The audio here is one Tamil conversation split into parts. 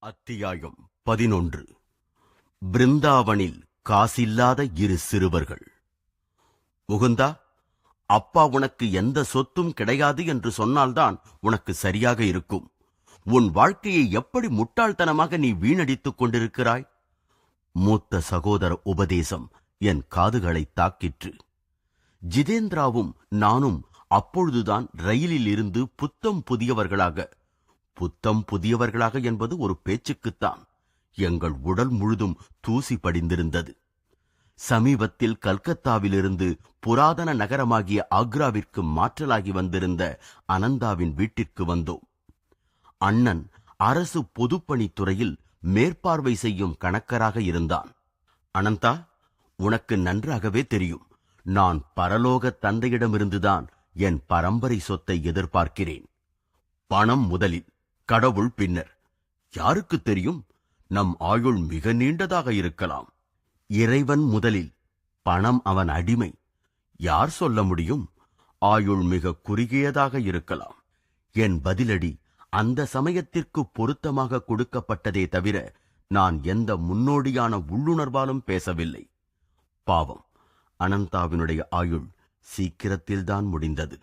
அத்தியாயம் பதினொன்று. பிருந்தாவனில் காசில்லாத இரு சிறுவர்கள். முகுந்தா அப்பா உனக்கு எந்த சொத்தும் கிடையாது என்று சொன்னால்தான் உனக்கு சரியாக இருக்கும். உன் வாழ்க்கையை எப்படி முட்டாள்தனமாக நீ வீணடித்துக் கொண்டிருக்கிறாய்? மூத்த சகோதர உபதேசம் என் காதுகளை தாக்கிற்று. ஜிதேந்திராவும் நானும் அப்பொழுதுதான் ரயிலில் இருந்து புத்தம் புதியவர்களாக புத்தம் புதியவர்களாக என்பது ஒரு பேச்சுக்குத்தான். எங்கள் உடல் முழுதும் தூசி படிந்திருந்தது. சமீபத்தில் கல்கத்தாவிலிருந்து புராதன நகரமாகிய ஆக்ராவிற்கு மாற்றலாகி வந்திருந்த அனந்தாவின் வீட்டிற்கு வந்தோம். அண்ணன் அரசு பொதுப்பணித்துறையில் மேற்பார்வை செய்யும் கணக்கராக இருந்தான். அனந்தா உனக்கு நன்றாகவே தெரியும். நான் பரலோக தந்தையிடமிருந்துதான் என் பரம்பரை சொத்தை எதிர்பார்க்கிறேன். பணம் முதலில். கடவுள் பின்னர். யாருக்கு தெரியும்? நம் ஆயுள் மிக நீண்டதாக இருக்கலாம். இறைவன் முதலில் பணம் அவன் அடிமை. யார் சொல்ல முடியும்? ஆயுள் மிக குறுகியதாக இருக்கலாம். என் பதிலடி அந்த சமயத்திற்கு பொருத்தமாக கொடுக்கப்பட்டதே தவிர நான் எந்த முன்னோடியான உள்ளுணர்வாலும் பேசவில்லை. பாவம் அனந்தாவினுடைய ஆயுள் சீக்கிரத்தில்தான் முடிந்தது.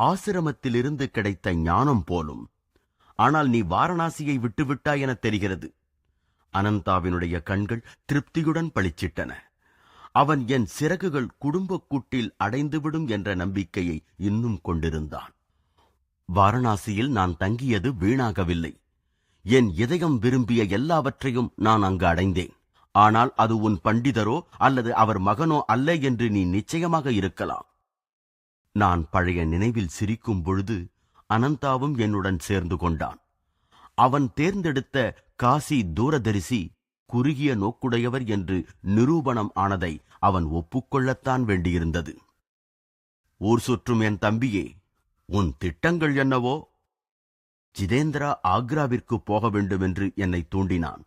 ஆசிரமத்திலிருந்து கிடைத்த ஞானம் போலும். ஆனால் நீ வாரணாசியை விட்டுவிட்டாய் என தெரிகிறது. அனந்தாவினுடைய கண்கள் திருப்தியுடன் பளிச்சிட்டன. அவன் என் சிறகுகள் குடும்பக் கூட்டில் அடைந்துவிடும் என்ற நம்பிக்கையை இன்னும் கொண்டிருந்தான். வாரணாசியில் நான் தங்கியது வீணாகவில்லை. என் இதயம் விரும்பிய எல்லாவற்றையும் நான் அங்கு அடைந்தேன். ஆனால் அது உன் பண்டிதரோ அல்லது அவர் மகனோ அல்ல என்று நீ நிச்சயமாக இருக்கலாம். நான் பழைய நினைவில் சிரிக்கும் பொழுது அனந்தாவும் என்னுடன் சேர்ந்து கொண்டான். அவன் தேர்ந்தெடுத்த காசி தூரதரிசி குறுகிய நோக்குடையவர் என்று நிரூபணம் ஆனதை அவன் ஒப்புக்கொள்ளத்தான் வேண்டியிருந்தது. ஊர் சுற்றும் என் தம்பியே உன் திட்டங்கள் என்னவோ? ஜிதேந்திரா ஆக்ராவிற்கு போக வேண்டும் என்று என்னை தூண்டினான்.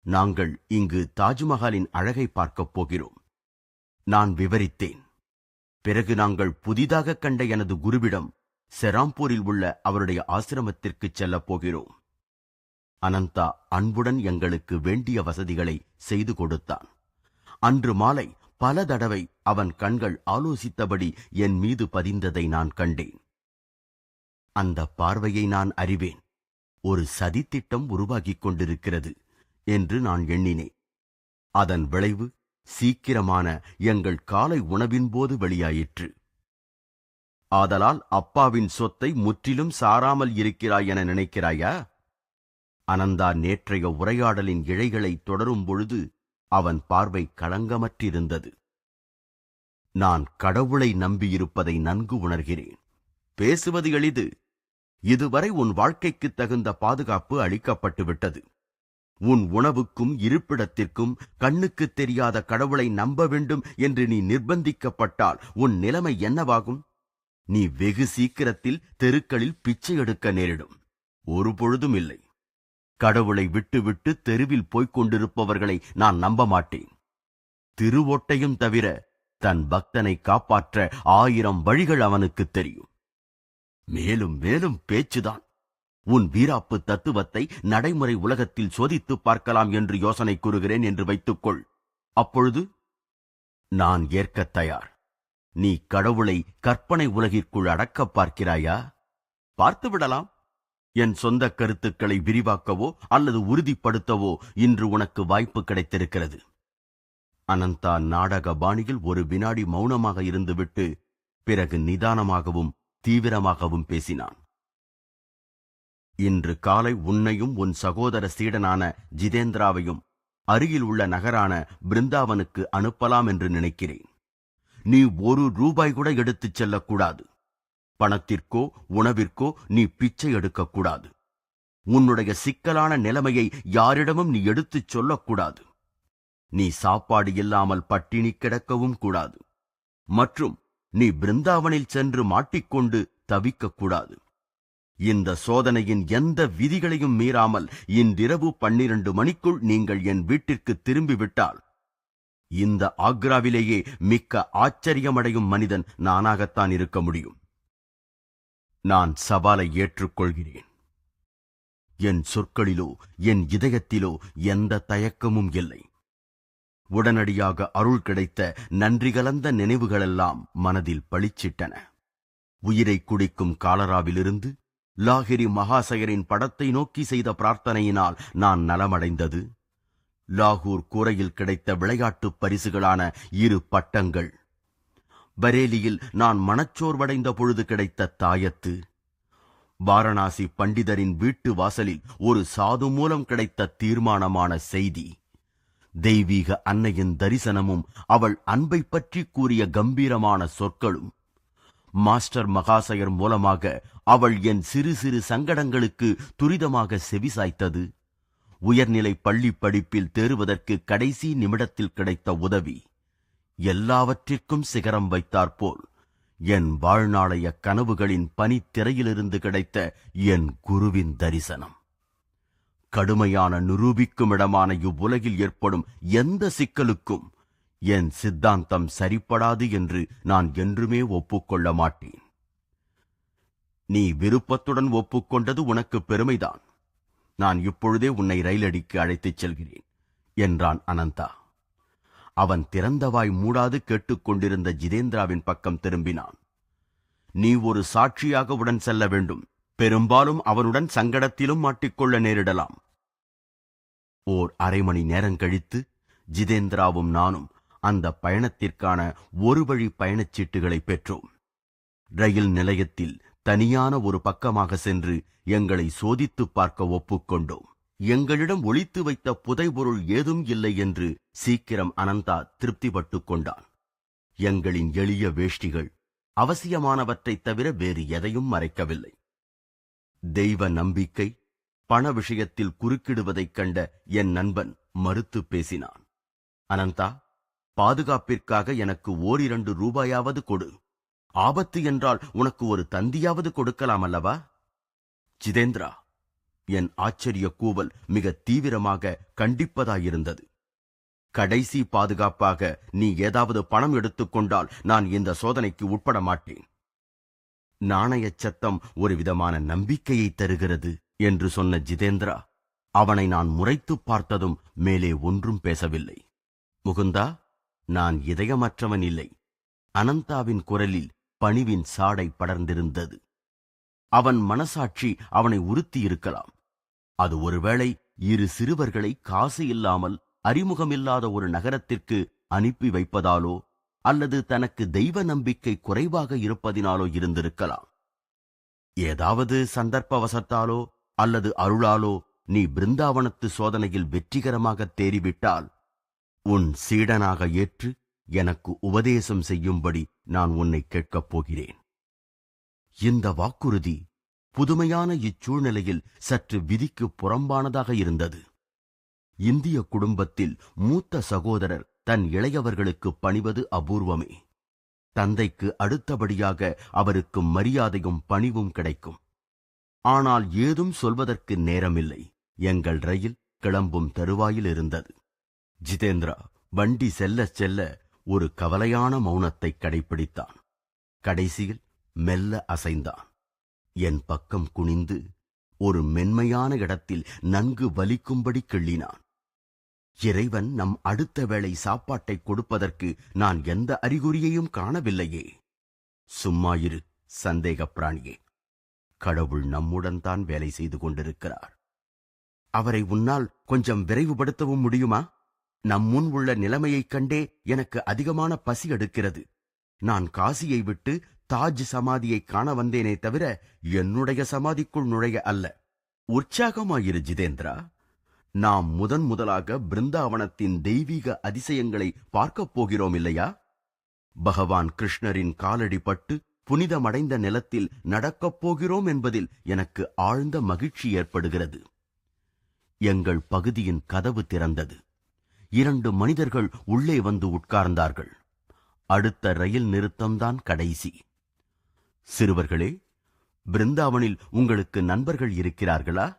நாங்கள் இங்கு தாஜ்மஹாலின் அழகை பார்க்கப் போகிறோம். நான் விவரித்தேன். பிறகு நாங்கள் புதிதாக கண்ட எனது குருவிடம் செராம்பூரில் உள்ள அவருடைய ஆசிரமத்திற்கு செல்லப் போகிறோம். அனந்தா அன்புடன் எங்களுக்கு வேண்டிய வசதிகளை செய்து கொடுத்தான். அன்று மாலை பல தடவை அவன் கண்கள் ஆலோசித்தபடி என் மீது பதிந்ததை நான் கண்டேன். அந்த பார்வையை நான் அறிவேன். ஒரு சதித்திட்டம் உருவாகிக் கொண்டிருக்கிறது என்று நான் எண்ணினேன். அதன் விளைவு சீக்கிரமான எங்கள் காலை உணவின் போது வெளியாயிற்று. ஆதலால் அப்பாவின் சொத்தை முற்றிலும் சாராமல் இருக்கிறாய் என நினைக்கிறாயா? அனந்தா நேற்றைய உரையாடலின் இழைகளை தொடரும் பொழுது அவன் பார்வை களங்கமற்றிருந்தது. நான் கடவுளை நம்பியிருப்பதை நன்கு உணர்கிறேன். பேசுவது எளிது. இதுவரை உன் வாழ்க்கைக்கு தகுந்த பாதுகாப்பு அளிக்கப்பட்டுவிட்டது. உன் உணவுக்கும் இருப்பிடத்திற்கும் கண்ணுக்கு தெரியாத கடவுளை நம்ப வேண்டும் என்று நீ நிர்பந்திக்கப்பட்டால் உன் நிலைமை என்னவாகும்? நீ வெகு சீக்கிரத்தில் தெருக்களில் பிச்சை எடுக்க நேரிடும். ஒரு பொழுதும் இல்லை. கடவுளை விட்டுவிட்டு தெருவில் போய்க் கொண்டிருப்பவர்களை நான் நம்ப மாட்டேன். திருவொட்டையும் தவிர தன் பக்தனை காப்பாற்ற ஆயிரம் வழிகள் அவனுக்கு தெரியும். மேலும் மேலும் பேச்சுதான். உன் வீராப்பு தத்துவத்தை நடைமுறை உலகத்தில் சோதித்துப் பார்க்கலாம் என்று யோசனை கூறுகிறேன் என்று வைத்துக்கொள். அப்பொழுது நான் ஏற்கத் தயார். நீ கடவுளை கற்பனை உலகிற்குள் அடக்கப் பார்க்கிறாயா? பார்த்துவிடலாம் என் சொந்த கருத்துக்களை விரிவாக்கவோ அல்லது உறுதிப்படுத்தவோ இன்று உனக்கு வாய்ப்பு கிடைத்திருக்கிறது. அனந்தா நாடக பாணியில் ஒரு வினாடி மௌனமாக இருந்துவிட்டு பிறகு நிதானமாகவும் தீவிரமாகவும் பேசினான். இன்று காலை உன்னையும் உன் சகோதர சீடனான ஜிதேந்திராவையும் அருகில் உள்ள நகரான பிருந்தாவனுக்கு அனுப்பலாம் என்று நினைக்கிறேன். நீ ஒரு ரூபாய் கூட எடுத்துச் செல்லக்கூடாது. பணத்திற்கோ உணவிற்கோ நீ பிச்சை எடுக்கக்கூடாது. உன்னுடைய சிக்கலான நிலைமையை யாரிடமும் நீ எடுத்துச் சொல்லக்கூடாது. நீ சாப்பாடு இல்லாமல் பட்டினி கிடக்கவும் கூடாது. மற்றும் நீ பிருந்தாவனில் சென்று மாட்டிக்கொண்டு தவிக்கக்கூடாது இந்த சோதனையின் எந்த விதிகளையும் மீறாமல் இன்றிரவு பன்னிரண்டு மணிக்குள் நீங்கள் என் வீட்டிற்கு திரும்பிவிட்டால் இந்த ஆக்ராவிலேயே மிக்க ஆச்சரியமடையும் மனிதன் நானாகத்தான் இருக்க முடியும். நான் சவாலை ஏற்றுக்கொள்கிறேன். என் சொற்களிலோ என் இதயத்திலோ எந்த தயக்கமும் இல்லை. உடனடியாக அருள் கிடைத்த நன்றி கலந்த நினைவுகளெல்லாம் மனதில் பளிச்சிட்டன. உயிரை குடிக்கும் காலராவிலிருந்து லாகிரி மகாசயரின் படத்தை நோக்கி செய்த பிரார்த்தனையினால் நான் நலமடைந்தது. லாகூர் கூரையில் கிடைத்த விளையாட்டுப் பரிசுகளான இரு பட்டங்கள். பரேலியில் நான் மனச்சோர்வடைந்த பொழுது கிடைத்த தாயத்து. வாரணாசி பண்டிதரின் வீட்டு வாசலில் ஒரு சாது மூலம் கிடைத்த தீர்மானமான செய்தி. தெய்வீக அன்னையின் தரிசனமும் அவள் அன்பை பற்றி கூறிய கம்பீரமான சொற்களும் மாஸ்டர் மகாசயர் மூலமாக அவள் என் சிறு சிறு சங்கடங்களுக்கு துரிதமாக செவிசாய்த்தது. உயர்நிலை பள்ளி படிப்பில் தேறுவதற்கு கடைசி நிமிடத்தில் கிடைத்த உதவி. எல்லாவற்றிற்கும் சிகரம் வைத்தாற்போல் என் வாழ்நாளைய கனவுகளின் பனித்திரையிலிருந்து கிடைத்த என் குருவின் தரிசனம். கடுமையான நிரூபிக்கும் இடமான இவ்வுலகில் ஏற்படும் எந்த சிக்கலுக்கும் என் சித்தாந்தம் சரிப்படாது என்று நான் என்றுமே ஒப்புக்கொள்ள மாட்டேன். நீ விருப்பத்துடன் ஒப்புக்கொண்டது உனக்கு பெருமைதான். நான் இப்பொழுதே உன்னை ரயிலடிக்கு அழைத்துச் செல்கிறேன் என்றான் அனந்தா. அவன் திறந்தவாய் மூடாது கேட்டுக்கொண்டிருந்த ஜிதேந்திராவின் பக்கம் திரும்பினான். நீ ஒரு சாட்சியாக உடன் செல்ல வேண்டும். பெரும்பாலும் அவனுடன் சங்கடத்திலும் மாட்டிக்கொள்ள நேரிடலாம். ஓர் அரை மணி நேரம் கழித்து ஜிதேந்திராவும் நானும் அந்த பயணத்திற்கான ஒரு வழி பயணச்சீட்டுகளை பெற்றோம். ரயில் நிலையத்தில் தனியான ஒரு பக்கமாக சென்று எங்களை சோதித்துப் பார்க்க ஒப்புக்கொண்டோம் எங்களிடம் ஒழித்து வைத்த புதைபொருள் ஏதும் இல்லை என்று சீக்கிரம் அனந்தா திருப்திப்பட்டுக் கொண்டான். எங்களின் எளிய வேஷ்டிகள் அவசியமானவற்றைத் தவிர வேறு எதையும் மறைக்கவில்லை. தெய்வ நம்பிக்கை பண விஷயத்தில் குறுக்கிடுவதைக் கண்ட என் நண்பன் மறுத்து பேசினான். அனந்தா பாதுகாப்பிற்காக எனக்கு ஓரிரண்டு ரூபாயாவது கொடு. ஆபத்து என்றால் உனக்கு ஒரு தந்தியாவது கொடுக்கலாம் அல்லவா? ஜிதேந்திரா என் ஆச்சரிய கூவல் மிக தீவிரமாக கண்டிப்பதாயிருந்தது. கடைசி பாதுகாப்பாக நீ ஏதாவது பணம் எடுத்துக்கொண்டால் நான் இந்த சோதனைக்கு உட்பட மாட்டேன். நாணயச் சத்தம் ஒரு விதமான நம்பிக்கையை தருகிறது என்று சொன்ன ஜிதேந்திரா அவனை நான் முறைத்துப் பார்த்ததும் மேலே ஒன்றும் பேசவில்லை. முகுந்தா நான் இதயமற்றவன் இல்லை. அனந்தாவின் குரலில் பணிவின் சாடை படர்ந்திருந்தது. அவன் மனசாட்சி அவனை உறுத்தியிருக்கலாம். அது ஒருவேளை இரு சிறுவர்களை காசு இல்லாமல் அறிமுகமில்லாத ஒரு நகரத்திற்கு அனுப்பி வைப்பதாலோ அல்லது தனக்கு தெய்வ நம்பிக்கை குறைவாக இருப்பதினாலோ இருந்திருக்கலாம். ஏதாவது சந்தர்ப்பவசத்தாலோ அல்லது அருளாலோ நீ பிருந்தாவனத்து சோதனையில் வெற்றிகரமாக தேறிவிட்டால் உன் சீடனாக ஏற்று எனக்கு உபதேசம் செய்யும்படி நான் உன்னை கேட்கப் போகிறேன். இந்த வாக்குறுதி புதுமையான இச்சூழ்நிலையில் சற்று விதிக்கு புறம்பானதாக இருந்தது. இந்திய குடும்பத்தில் மூத்த சகோதரர் தன் இளையவர்களுக்கு பணிவது அபூர்வமே. தந்தைக்கு அடுத்தபடியாக அவருக்கு மரியாதையும் பணிவும் கிடைக்கும். ஆனால் ஏதும் சொல்வதற்கு நேரமில்லை. எங்கள் ரயில் கிளம்பும் தருவாயில் இருந்தது ஜிதேந்திரா வண்டி செல்ல செல்ல ஒரு கவலையான மௌனத்தை கடைபிடித்தான் கடைசியில் மெல்ல அசைந்தான். என் பக்கம் குனிந்து ஒரு மென்மையான இடத்தில் நன்கு வலிக்கும்படி கிள்ளினான். இறைவன் நம் அடுத்த வேளை சாப்பாட்டை கொடுப்பதற்கு நான் எந்த அறிகுறியையும் காணவில்லையே. சும்மா இரு சந்தேகப் பிராணியே. கடவுள் நம்முடன் தான் வேலை செய்து கொண்டிருக்கிறார். அவரை உன்னால் கொஞ்சம் விரைவுபடுத்தவும் முடியுமா? நம் முன் உள்ள நிலைமையைக் கண்டே எனக்கு அதிகமான பசி எடுக்கிறது. நான் காசியை விட்டு தாஜ் சமாதியை காண வந்தேனே தவிர என்னுடைய சமாதிக்குள் நுழைய அல்ல. உற்சாகமாயிரு ஜிதேந்திரா. நாம் முதன் முதலாக பிருந்தாவனத்தின் தெய்வீக அதிசயங்களை பார்க்கப் போகிறோம் இல்லையா? பகவான் கிருஷ்ணரின் காலடி பட்டு புனிதமடைந்த நிலத்தில் நடக்கப் போகிறோம் என்பதில் எனக்கு ஆழ்ந்த மகிழ்ச்சி ஏற்படுகிறது. எங்கள் பகுதியின் கதவு திறந்தது. இரண்டு மனிதர்கள் உள்ளே வந்து உட்கார்ந்தார்கள். அடுத்த ரயில் நிறுத்தம்தான் கடைசி. சிறுவர்களே பிருந்தாவனில் உங்களுக்கு நண்பர்கள் இருக்கிறார்களா?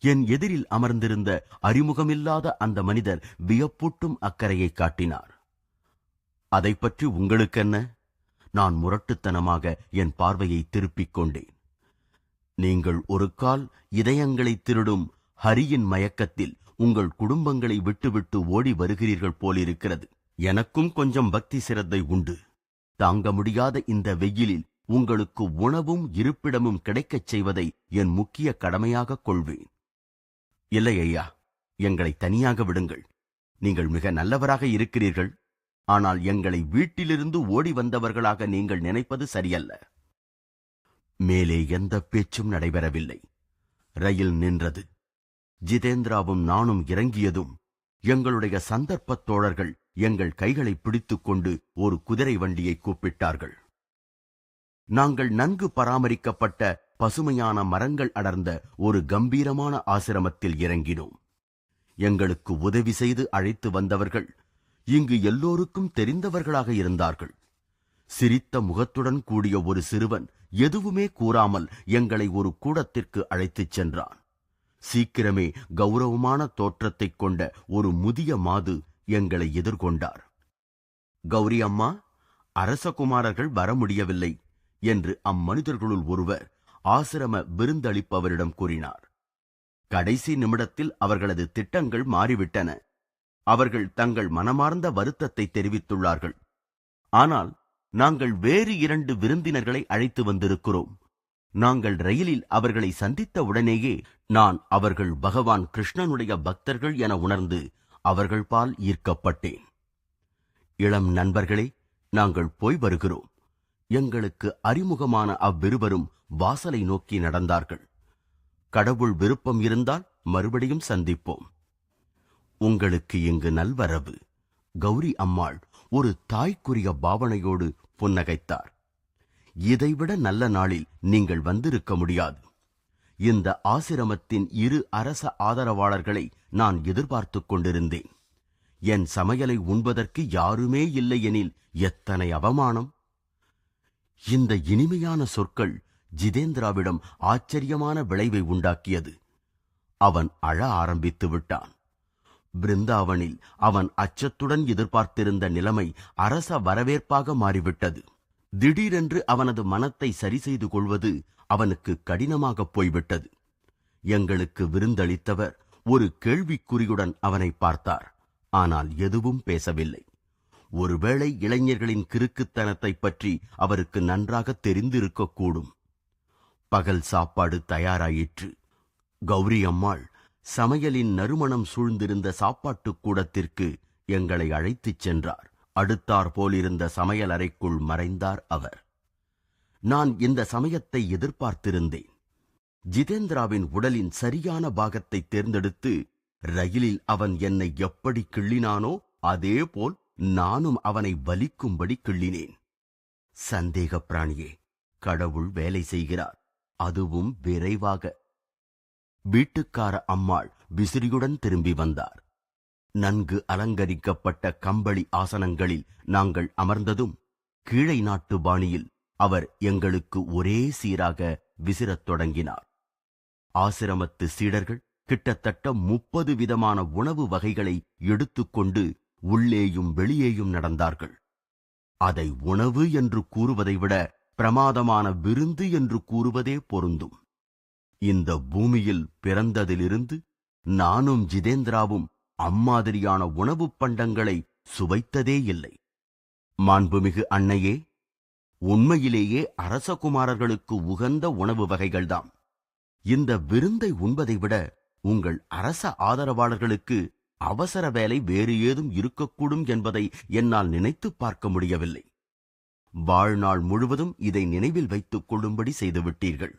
என் எதிரில் அமர்ந்திருந்த அறிமுகமில்லாத அந்த மனிதர் வியப்பூட்டும் அக்கறையை காட்டினார். அதைப் பற்றி உங்களுக்கென்ன? நான் முரட்டுத்தனமாக என் பார்வையை திருப்பிக் கொண்டேன். நீங்கள் ஒரு கால் இதயங்களை திருடும் ஹரியின் மயக்கத்தில் உங்கள் குடும்பங்களை விட்டுவிட்டு ஓடி வருகிறீர்கள் போலிருக்கிறது. எனக்கும் கொஞ்சம் பக்தி சிரத்தை உண்டு. தாங்க முடியாத இந்த வெயிலில் உங்களுக்கு உணவும் இருப்பிடமும் கிடைக்கச் செய்வதை என் முக்கிய கடமையாகக் கொள்வேன். இல்லை ஐயா எங்களை தனியாக விடுங்கள். நீங்கள் மிக நல்லவராக இருக்கிறீர்கள். ஆனால் எங்களை வீட்டிலிருந்து ஓடி வந்தவர்களாக நீங்கள் நினைப்பது சரியல்ல. மேலே எந்த பேச்சும் நடைபெறவில்லை. ரயில் நின்றது. ஜிதேந்திராவும் நானும் இறங்கியதும் எங்களுடைய சந்தர்ப்பத் தோழர்கள் எங்கள் கைகளை பிடித்துக் கொண்டு ஒரு குதிரை வண்டியை கூப்பிட்டார்கள். நாங்கள் நன்கு பராமரிக்கப்பட்ட பசுமையான மரங்கள் அடர்ந்த ஒரு கம்பீரமான ஆசிரமத்தில் இறங்கினோம். எங்களுக்கு உதவி செய்து அழைத்து வந்தவர்கள் இங்கு எல்லோருக்கும் தெரிந்தவர்களாக இருந்தார்கள். சிரித்த முகத்துடன் கூடிய ஒரு சிறுவன் எதுவுமே கூறாமல் எங்களை ஒரு கூடத்திற்கு அழைத்துச் சென்றான். சீக்கிரமே கௌரவமான தோற்றத்தைக் கொண்ட ஒரு முதிய மாது எங்களை எதிர்கொண்டார். கௌரி அம்மா அரசகுமாரர்கள் வர முடியவில்லை என்று அம்மனிதர்களுள் ஒருவர் ஆசிரம விருந்தளிப்பவரிடம் கூறினார். கடைசி நிமிடத்தில் அவர்களது திட்டங்கள் மாறிவிட்டன. அவர்கள் தங்கள் மனமார்ந்த வருத்தத்தை தெரிவித்துள்ளார்கள். ஆனால் நாங்கள் வேறு இரண்டு விருந்தினர்களை அழைத்து வந்திருக்கிறோம். நாங்கள் ரயிலில் அவர்களை சந்தித்த உடனேயே நான் அவர்கள் பகவான் கிருஷ்ணனுடைய பக்தர்கள் என உணர்ந்து அவர்கள் பால் ஈர்க்கப்பட்டேன். இளம் நண்பர்களே நாங்கள் போய் வருகிறோம். எங்களுக்கு அறிமுகமான அவ்விருவரும் வாசலை நோக்கி நடந்தார்கள். கடவுள் விருப்பம் இருந்தால் மறுபடியும் சந்திப்போம். உங்களுக்கு இங்கு நல்வரவு. கௌரி அம்மாள் ஒரு தாய்க்குரிய பாவனையோடு புன்னகைத்தார். இதைவிட நல்ல நாளில் நீங்கள் வந்திருக்க முடியாது. இந்த ஆசிரமத்தின் இரு அரச ஆதரவாளர்களை நான் எதிர்பார்த்துக் கொண்டிருந்தேன். என் சமையலை உண்பதற்கு யாருமே இல்லை எனில் எத்தனை அவமானம்! இந்த இனிமையான சொற்கள் ஜிதேந்திராவிடம் ஆச்சரியமான விளைவை உண்டாக்கியது. அவன் அழ ஆரம்பித்து விட்டான். பிருந்தாவனில் அவன் அச்சத்துடன் எதிர்பார்த்திருந்த நிலைமை அரச வரவேற்பாக மாறிவிட்டது. திடீரென்று அவனது மனத்தை சரி செய்து கொள்வது அவனுக்கு கடினமாகப் போய்விட்டது. எங்களுக்கு விருந்தளித்தவர் ஒரு கேள்விக்குறியுடன் அவனை பார்த்தார். ஆனால் எதுவும் பேசவில்லை. ஒருவேளை இளைஞர்களின் கிறுக்குத்தனத்தைப் பற்றி அவருக்கு நன்றாக தெரிந்திருக்கக்கூடும். பகல் சாப்பாடு தயாராயிற்று. கௌரி அம்மாள் சமையலின் நறுமணம் சூழ்ந்திருந்த சாப்பாட்டுக் கூடத்திற்கு எங்களை அழைத்துச் சென்றார். அடுத்தார் போலிருந்த சமையல் அறைக்குள் மறைந்தார் அவர். நான் இந்த சமயத்தை எதிர்பார்த்திருந்தேன். ஜிதேந்திராவின் உடலின் சரியான பாகத்தை தேர்ந்தெடுத்து ரயிலில் அவன் என்னை எப்படி கிள்ளினானோ அதேபோல் நானும் அவனை வலிக்கும்படி கிள்ளினேன். சந்தேக பிராணியே கடவுள் வேலை செய்கிறார். அதுவும் விரைவாக. வீட்டுக்கார அம்மாள் விசிறியுடன் திரும்பி வந்தார். நன்கு அலங்கரிக்கப்பட்ட கம்பளி ஆசனங்களில் நாங்கள் அமர்ந்ததும் கீழை நாட்டு பாணியில் அவர் எங்களுக்கு ஒரே சீராக விசிறத் தொடங்கினார். ஆசிரமத்து சீடர்கள் கிட்டத்தட்ட முப்பது விதமான உணவு வகைகளை எடுத்துக்கொண்டு உள்ளேயும் வெளியேயும் நடந்தார்கள். அதை உணவு என்று கூறுவதை விட பிரமாதமான விருந்து என்று கூறுவதே பொருந்தும். இந்த பூமியில் பிறந்ததிலிருந்து நானும் ஜிதேந்திராவும் அம்மாதிரியான உணவுப் பண்டங்களை சுவைத்ததே இல்லை. மாண்புமிகு அன்னையே உண்மையிலேயே அரசகுமாரர்களுக்கு உகந்த உணவு வகைகள்தாம். இந்த விருந்தை உண்பதை விட உங்கள் அரச ஆதரவாளர்களுக்கு அவசர வேலை வேறு ஏதும் இருக்கக்கூடும் என்பதை என்னால் நினைத்துப் பார்க்க முடியவில்லை. வாழ்நாள் முழுவதும் இதை நினைவில் வைத்துக் கொள்ளும்படி செய்துவிட்டீர்கள்.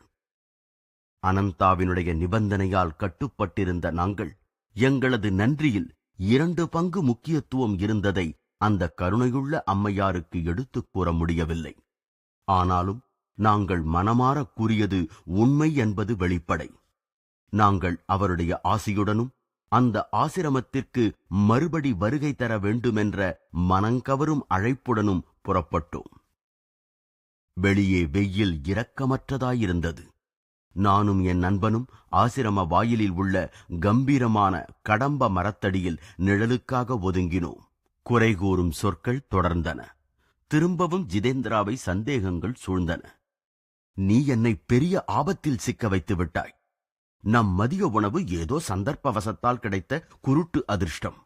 அனந்தாவினுடைய நிபந்தனையால் கட்டுப்பட்டிருந்த நாங்கள் எங்களது நன்றியில் இரண்டு பங்கு முக்கியத்துவம் இருந்ததை அந்த கருணையுள்ள அம்மையாருக்கு எடுத்துக் கூற முடியவில்லை. ஆனாலும் நாங்கள் மனமாற கூறியது உண்மை என்பது வெளிப்படை. நாங்கள் அவருடைய ஆசியுடனும் அந்த ஆசிரமத்திற்கு மறுபடி வருகை தர வேண்டுமென்ற மனங்கவரும் அழைப்புடனும் புறப்பட்டோம். வெளியே வெயில் இரக்கமற்றதாயிருந்தது. நானும் என் நண்பனும் ஆசிரம வாயிலில் உள்ள கம்பீரமான கடம்ப மரத்தடியில் நிழலுக்காக ஒதுங்கினோம். குறை கூறும் சொற்கள் தொடர்ந்தன. திரும்பவும் ஜிதேந்திராவை சந்தேகங்கள் சூழ்ந்தன. நீ என்னை பெரிய ஆபத்தில் சிக்க வைத்து விட்டாய். நம் மதிய உணவு ஏதோ சந்தர்ப்பவசத்தால் கிடைத்த குருட்டு அதிர்ஷ்டம்.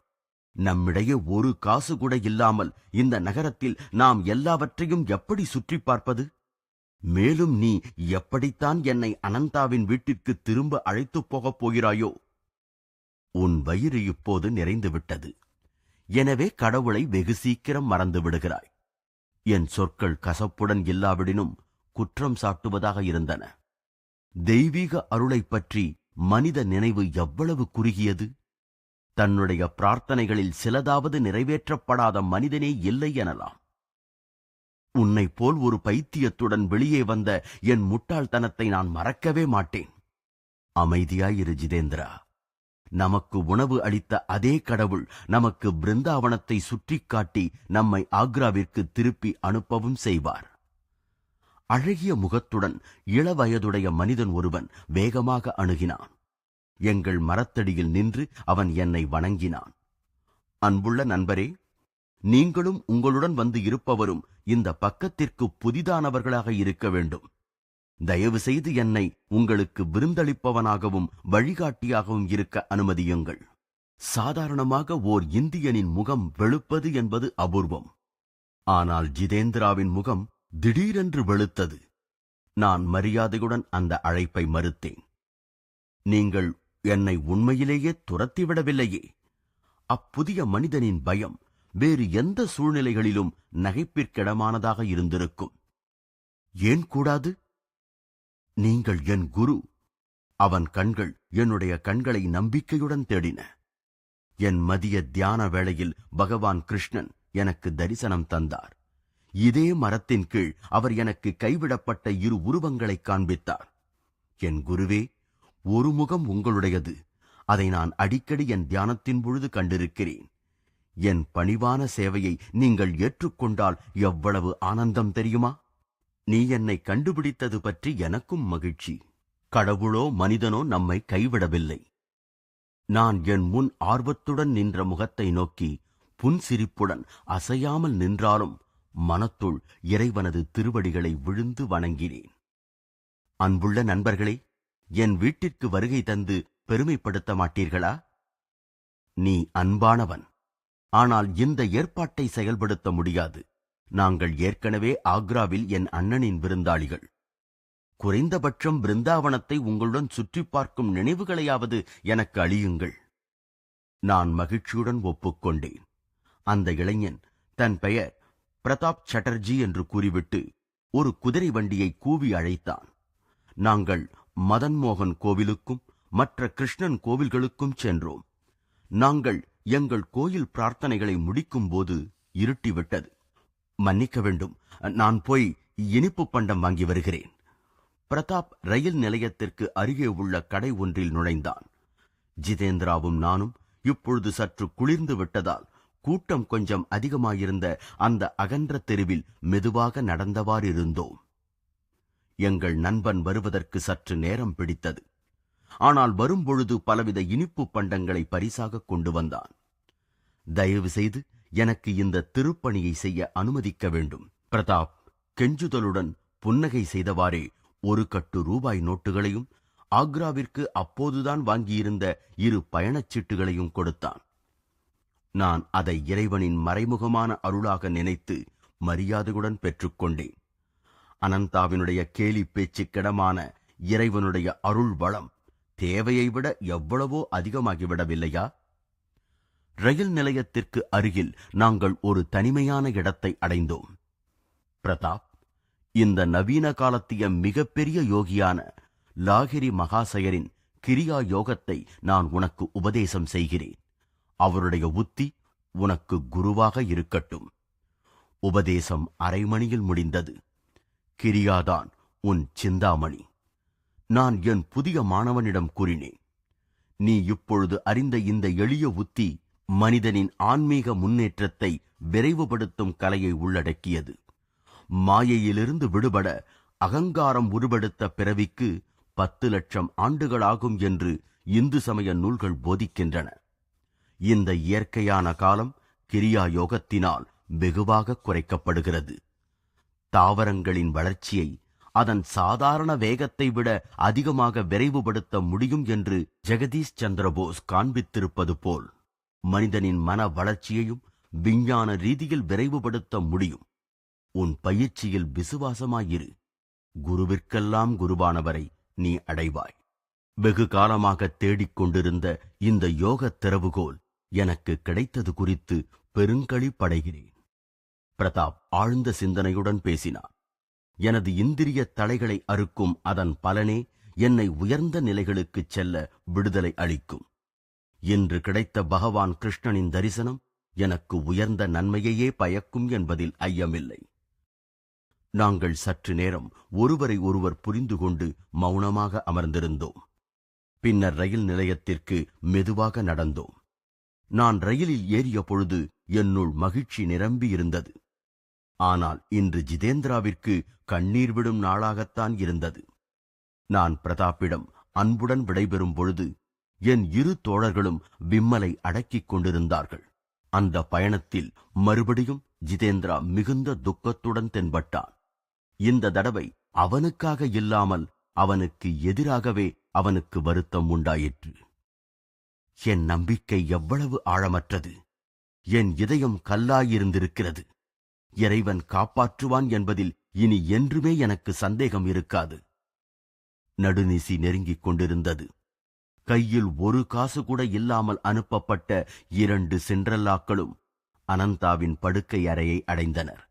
நம்மிடையே ஒரு காசு கூட இல்லாமல் இந்த நகரத்தில் நாம் எல்லாவற்றையும் எப்படி சுற்றி பார்ப்பது? மேலும் நீ எப்படித்தான் என்னை அனந்தாவின் வீட்டிற்கு திரும்ப அழைத்துப் போகப் போகிறாயோ உன் வயிறு இப்போது நிறைந்துவிட்டது. எனவே கடவுளை வெகு சீக்கிரம் மறந்து விடுகிறாய் என் சொற்கள் கசப்புடன் இல்லாவிடனும் குற்றம் சாட்டுவதாக இருந்தன. தெய்வீக அருளைப் பற்றி மனித நினைவு எவ்வளவு குறுகியது? தன்னுடைய பிரார்த்தனைகளில் சிலதாவது நிறைவேற்றப்படாத மனிதனே இல்லை எனலாம். உன்னைப் போல் ஒரு பைத்தியத்துடன் வெளியே வந்த என் முட்டாள்தனத்தை நான் மறக்கவே மாட்டேன். அமைதியாயிரு ஜிதேந்திரா. நமக்கு உணவு அளித்த அதே கடவுள் நமக்கு பிருந்தாவனத்தை சுற்றிக் காட்டி நம்மை ஆக்ராவிற்கு திருப்பி அனுப்பவும் செய்வார். அழகிய முகத்துடன் இளவயதுடைய மனிதன் ஒருவன் வேகமாக அணுகினான். எங்கள் மரத்தடியில் நின்று அவன் என்னை வணங்கினான். அன்புள்ள நண்பரே நீங்களும் உங்களுடன் வந்து இருப்பவரும் இந்த பக்கத்திற்கு புதிதானவர்களாக இருக்க வேண்டும். தயவு செய்து என்னை உங்களுக்கு விருந்தளிப்பவனாகவும் வழிகாட்டியாகவும் இருக்க அனுமதியுங்கள். சாதாரணமாக ஓர் இந்தியனின் முகம் வெளுப்பது என்பது அபூர்வம். ஆனால் ஜிதேந்திராவின் முகம் திடீரென்று வெளுத்தது. நான் மரியாதையுடன் அந்த அழைப்பை மறுத்தேன். நீங்கள் என்னை உண்மையிலேயே துரத்திவிடவில்லையே. அப்புதிய மனிதனின் பயம் வேறு எந்த சூழ்நிலைகளிலும் நகைப்பிற்கிடமானதாக இருந்திருக்கும். ஏன் கூடாது? நீங்கள் என் குரு. அவன் கண்கள் என்னுடைய கண்களை நம்பிக்கையுடன் தேடின. என் மதிய தியான வேளையில் பகவான் கிருஷ்ணன் எனக்கு தரிசனம் தந்தார். இதே மரத்தின் கீழ் அவர் எனக்கு கைவிடப்பட்ட இரு உருவங்களைக் காண்பித்தார். என் குருவே ஒரு முகம் உங்களுடையது. அதை நான் அடிக்கடி என் தியானத்தின் பொழுது கண்டிருக்கிறேன். என் பணிவான சேவையை நீங்கள் ஏற்றுக்கொண்டால் எவ்வளவு ஆனந்தம் தெரியுமா? நீ என்னை கண்டுபிடித்தது பற்றி எனக்கும் மகிழ்ச்சி. கடவுளோ மனிதனோ நம்மை கைவிடவில்லை. நான் என் முன் ஆர்வத்துடன் நின்ற முகத்தை நோக்கி புன்சிரிப்புடன் அசையாமல் நின்றாலும் மனத்துள் இறைவனது திருவடிகளை விழுந்து வணங்கினேன். அன்புள்ள நண்பர்களே என் வீட்டிற்கு வருகை தந்து பெருமைப்படுத்த மாட்டீர்களா? நீ அன்பானவன். ஆனால் இந்த ஏற்பாட்டை செயல்படுத்த முடியாது. நாங்கள் ஏற்கனவே ஆக்ராவில் என் அண்ணனின் விருந்தாளிகள். குறைந்தபட்சம் பிருந்தாவனத்தை உங்களுடன் சுற்றிப் பார்க்கும் நினைவுகளையாவது எனக்கு அழியுங்கள் நான் மகிழ்ச்சியுடன் ஒப்புக்கொண்டேன். அந்த இளைஞன் தன் பெயர் பிரதாப் சட்டர்ஜி என்று கூறிவிட்டு ஒரு குதிரை வண்டியை கூவி அழைத்தான். நாங்கள் மதன்மோகன் கோவிலுக்கும் மற்ற கிருஷ்ணன் கோவில்களுக்கும் சென்றோம். நாங்கள் எங்கள் கோயில் பிரார்த்தனைகளை முடிக்கும் போது இருட்டிவிட்டது. மன்னிக்க வேண்டும். நான் போய் இனிப்பு பண்டம் வாங்கி வருகிறேன். பிரதாப் ரயில் நிலையத்திற்கு அருகே உள்ள கடை ஒன்றில் நுழைந்தான். ஜிதேந்திராவும் நானும் இப்பொழுது சற்று குளிர்ந்து விட்டதால் கூட்டம் கொஞ்சம் அதிகமாயிருந்த அந்த அகன்ற தெருவில் மெதுவாக நடந்தவாறிருந்தோம். எங்கள் நண்பன் வருவதற்கு சற்று நேரம் பிடித்தது. ஆனால் வரும்பொழுது பலவித இனிப்பு பண்டங்களை பரிசாக கொண்டு வந்தான். தயவு செய்து எனக்கு இந்த திருப்பணியை செய்ய அனுமதிக்க வேண்டும். பிரதாப் கெஞ்சுதலுடன் புன்னகை செய்தவாறே ஒரு கட்டு ரூபாய் நோட்டுகளையும் ஆக்ராவிற்கு அப்போதுதான் வாங்கியிருந்த இரு பயணச்சீட்டுகளையும் கொடுத்தான். நான் அதை இறைவனின் மறைமுகமான அருளாக நினைத்து மரியாதையுடன் பெற்றுக்கொண்டேன் அனந்தாவினுடைய கேலி பேச்சுக்கிடமான இறைவனுடைய அருள் வளம் தேவையை விட எவ்வளவோ அதிகமாகிவிடவில்லையா? ரயில் நிலையத்திற்கு அருகில் நாங்கள் ஒரு தனிமையான இடத்தை அடைந்தோம். பிரதாப் இந்த நவீன காலத்திய மிகப்பெரிய யோகியான லாகிரி மகாசயரின் கிரியா யோகத்தை நான் உனக்கு உபதேசம் செய்கிறேன். அவருடைய உத்தி உனக்கு குருவாக இருக்கட்டும். உபதேசம் அரை மணியில் முடிந்தது. கிரியாதான் உன் சிந்தாமணி. நான் என் புதிய மாணவனிடம் கூறினேன். நீ இப்பொழுது அறிந்த இந்த எளிய உத்தி மனிதனின் ஆன்மீக முன்னேற்றத்தை விரைவுபடுத்தும் கலையை உள்ளடக்கியது. மாயையிலிருந்து விடுபட அகங்காரம் உருவெடுத்த பிறவிக்கு பத்து லட்சம் ஆண்டுகளாகும் என்று இந்து சமய நூல்கள் போதிக்கின்றன. இந்த இயற்கையான காலம் கிரியா யோகத்தினால் வெகுவாக குறைக்கப்படுகிறது. தாவரங்களின் வளர்ச்சியை அதன் சாதாரண வேகத்தை விட அதிகமாக விரைவுபடுத்த முடியும் என்று ஜெகதீஷ் சந்திரபோஸ் காண்பித்திருப்பது போல் மனிதனின் மன வளர்ச்சியையும் விஞ்ஞான ரீதியில் விரைவுபடுத்த முடியும். உன் பயிற்சியில் விசுவாசமாயிரு. குருவிற்கெல்லாம் குருவானவரை நீ அடைவாய். வெகு காலமாக தேடிக் கொண்டிருந்த இந்த யோக திறவுகோல் எனக்கு கிடைத்தது குறித்து பெருங்களிப்படைகிறேன் பிரதாப் ஆழ்ந்த சிந்தனையுடன் பேசினார் எனது இந்திரிய தலைகளை அறுக்கும் அதன் பலனே என்னை உயர்ந்த நிலைகளுக்குச் செல்ல விடுதலை அளிக்கும். இன்று கிடைத்த பகவான் கிருஷ்ணனின் தரிசனம் எனக்கு உயர்ந்த நன்மையையே பயக்கும் என்பதில் ஐயமில்லை. நாங்கள் சற்று நேரம் ஒருவரை ஒருவர் புரிந்து கொண்டு மௌனமாக அமர்ந்திருந்தோம். பின்னர் ரயில் நிலையத்திற்கு மெதுவாக நடந்தோம். நான் ரயிலில் ஏறிய பொழுது என்னுள் மகிழ்ச்சி நிரம்பியிருந்தது. ஆனால் இன்று ஜிதேந்திராவிற்கு கண்ணீர் விடும் நாளாகத்தான் இருந்தது. நான் பிரதாப்பிடம் அன்புடன் விடைபெறும் பொழுது என் இரு தோழர்களும் விம்மலை அடக்கிக் கொண்டிருந்தார்கள். அந்த பயணத்தில் மறுபடியும் ஜிதேந்திரா மிகுந்த துக்கத்துடன் தென்பட்டான். இந்த தடவை அவனுக்காக இல்லாமல் அவனுக்கு எதிராகவே அவனுக்கு வருத்தம் உண்டாயிற்று. என் நம்பிக்கை எவ்வளவு ஆழமற்றது. என் இதயம் கல்லாயிருந்திருக்கிறது. இறைவன் காப்பாற்றுவான் என்பதில் இனி என்றுமே எனக்கு சந்தேகம் இருக்காது. நடுநிசி நெருங்கிக் கொண்டிருந்தது. கையில் ஒரு காசு கூட இல்லாமல் அனுப்பப்பட்ட இரண்டு சென்றல்லாக்களும் அனந்தாவின் படுக்கை அறையை அடைந்தனர்.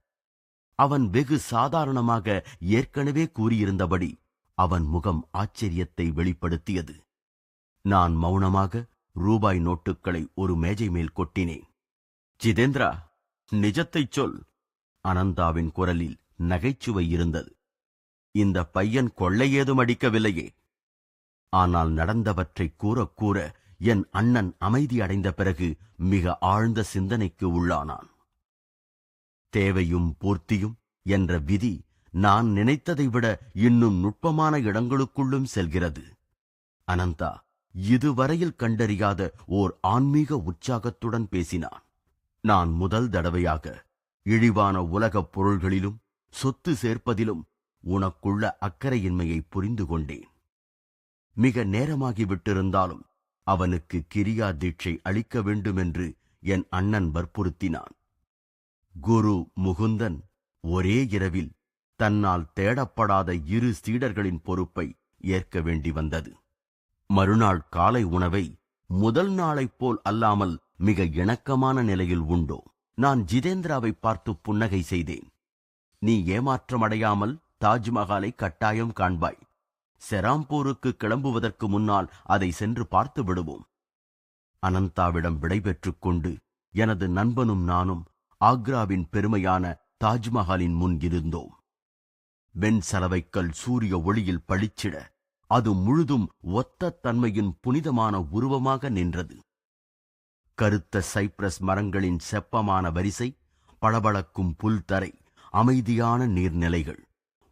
அவன் வெகு சாதாரணமாக ஏற்கனவே கூறியிருந்தபடி அவன் முகம் ஆச்சரியத்தை வெளிப்படுத்தியது. நான் மௌனமாக ரூபாய் நோட்டுகளை ஒரு மேஜை மேல் கொட்டினேன். ஜிதேந்திரா நிஜத்தைச் சொல். அனந்தாவின் குரலில் நகைச்சுவை இருந்தது. இந்த பையன் கொள்ளை ஏதும் அடிக்கவில்லையே. ஆனால் நடந்தவற்றை கூறக் கூற என் அண்ணன் அமைதி அடைந்த பிறகு மிக ஆழ்ந்த சிந்தனைக்கு உள்ளானான். தேவையும் பூர்த்தியும் என்ற விதி நான் நினைத்ததை விட இன்னும் நுட்பமான இடங்களுக்குள்ளும் செல்கிறது. அனந்தா இதுவரையில் கண்டறியாத ஓர் ஆன்மீக உற்சாகத்துடன் பேசினான். நான் முதல் தடவையாக இழிவான உலகப் பொருள்களிலும் சொத்து சேர்ப்பதிலும் உனக்குள்ள அக்கறையின்மையை புரிந்து கொண்டேன். மிக நேரமாகிவிட்டிருந்தாலும் அவனுக்கு கிரியா தீட்சை அளிக்க வேண்டுமென்று என் அண்ணன் வற்புறுத்தினான். குரு முகுந்தன் ஒரே இரவில் தன்னால் தேடப்படாத இரு சீடர்களின் பொறுப்பை ஏற்க வேண்டி வந்தது. மறுநாள் காலை உணவை முதல் நாளைப் போல் அல்லாமல் மிக இணக்கமான நிலையில் உண்டோ நான் ஜிதேந்திராவை பார்த்து புன்னகை செய்தேன். நீ ஏமாற்றமடையாமல் தாஜ்மஹாலை கட்டாயம் காண்பாய். செராம்பூருக்கு கிளம்புவதற்கு முன்னால் அதை சென்று பார்த்து விடுவோம். அனந்தாவிடம் விடைபெற்றுக் கொண்டு எனது நண்பனும் நானும் ஆக்ராவின் பெருமையான தாஜ்மஹாலின் முன் இருந்தோம். வெண் சலவைக்கல் சூரிய ஒளியில் பளிச்சிட அது முழுதும் ஒத்த தன்மையின் புனிதமான உருவமாக நின்றது. கருத்த சைப்ரஸ் மரங்களின் செப்பமான வரிசை பளபளக்கும் புல்தரை அமைதியான நீர்நிலைகள்.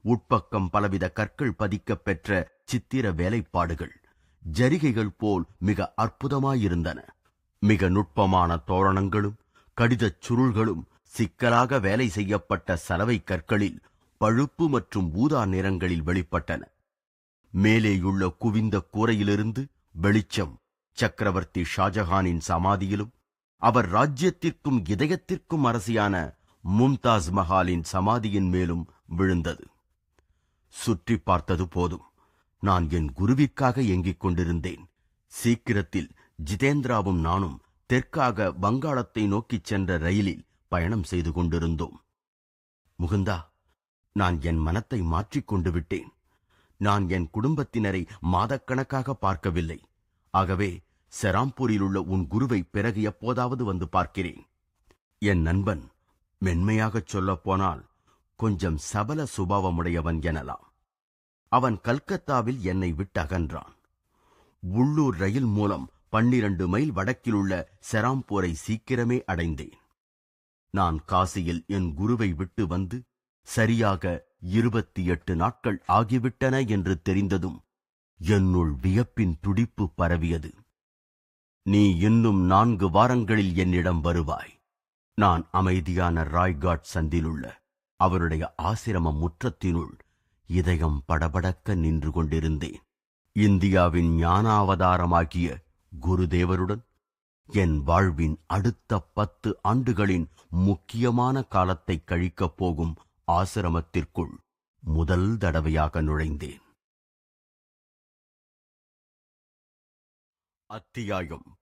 உட்பக்கம் பலவித கற்கள் பதிக்கப் பெற்ற சித்திர வேலைப்பாடுகள். ஜரிகைகள் போல் மிக அற்புதமாயிருந்தன. மிக நுட்பமான தோரணங்களும் கடிதச் சுருள்களும் சிக்கலாக வேலை செய்யப்பட்ட சலவை கற்களில் பழுப்பு மற்றும் ஊதா நிறங்களில் வெளிப்பட்டன. மேலேயுள்ள குவிந்த கூரையிலிருந்து வெளிச்சம் சக்கரவர்த்தி ஷாஜஹானின் சமாதியிலும் அவர் ராஜ்யத்திற்கும் இதயத்திற்கும் அரசியான மும்தாஸ் மஹாலின் சமாதியின் மேலும் விழுந்தது. சுற்றி பார்த்தது போதும். நான் என் குருவிற்காக எங்கிக் கொண்டிருந்தேன். சீக்கிரத்தில் ஜிதேந்திராவும் நானும் தெற்காக வங்காளத்தை நோக்கிச் சென்ற ரயிலில் பயணம் செய்து கொண்டிருந்தோம். முகுந்தா நான் என் மனத்தை மாற்றிக் கொண்டு விட்டேன். நான் என் குடும்பத்தினரை மாதக்கணக்காக பார்க்கவில்லை. ஆகவே செராம்பூரில் உள்ள உன் குருவை பிறகு எப்போதாவது வந்து பார்க்கிறேன். என் நண்பன் மென்மையாகச் சொல்லப் போனால் கொஞ்சம் சபல சுபாவமுடையவன் எனலாம். அவன் கல்கத்தாவில் என்னை விட்டு அகன்றான். உள்ளூர் ரயில் மூலம் பன்னிரண்டு மைல் வடக்கிலுள்ள செராம்பூரை சீக்கிரமே அடைந்தேன். நான் காசியில் என் குருவை விட்டு வந்து சரியாக இருபத்தி எட்டு நாட்கள் ஆகிவிட்டன என்று தெரிந்ததும் என்னுள் வியப்பின் துடிப்பு பரவியது. நீ இன்னும் நான்கு வாரங்களில் என்னிடம் வருவாய். நான் அமைதியான ராய்காட் சந்திலுள்ள அவருடைய ஆசிரம முற்றத்தினுள் இதயம் படபடக்க நின்று கொண்டிருந்தேன். இந்தியாவின் ஞானாவதாரமாகிய குருதேவருடன் என் வாழ்வின் அடுத்த பத்து ஆண்டுகளின் முக்கியமான காலத்தை கழிக்கப் போகும் ஆசிரமத்திற்குள் முதல் தடவையாக நுழைந்தேன். அத்தியாயம்.